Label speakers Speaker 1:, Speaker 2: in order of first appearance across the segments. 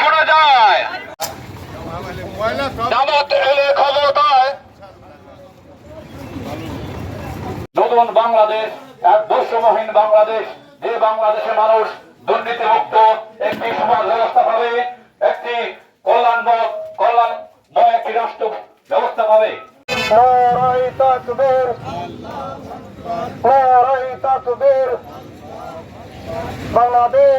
Speaker 1: শোনা যায়। বাংলাদেশ, এক বৈষম্যহীন বাংলাদেশ, যে মানুষ একটি সমাজ ব্যবস্থা পাবে, একটি কল্যাণময় কল্যাণময় একটি রাষ্ট্র ব্যবস্থা পাবে। বাংলাদেশ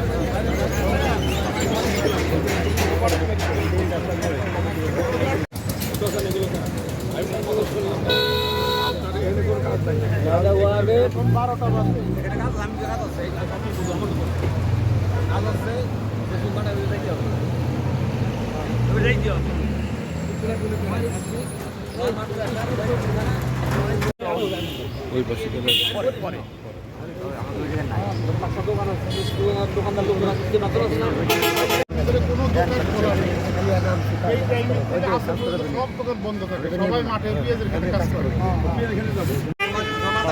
Speaker 1: জিন্দাবাদ
Speaker 2: সব দোকান বন্ধ থাকে। সবাই মাঠে পেঁয়াজের খেতে কাজ করে।
Speaker 3: ফেকেছিল মাথা ফেকেছিল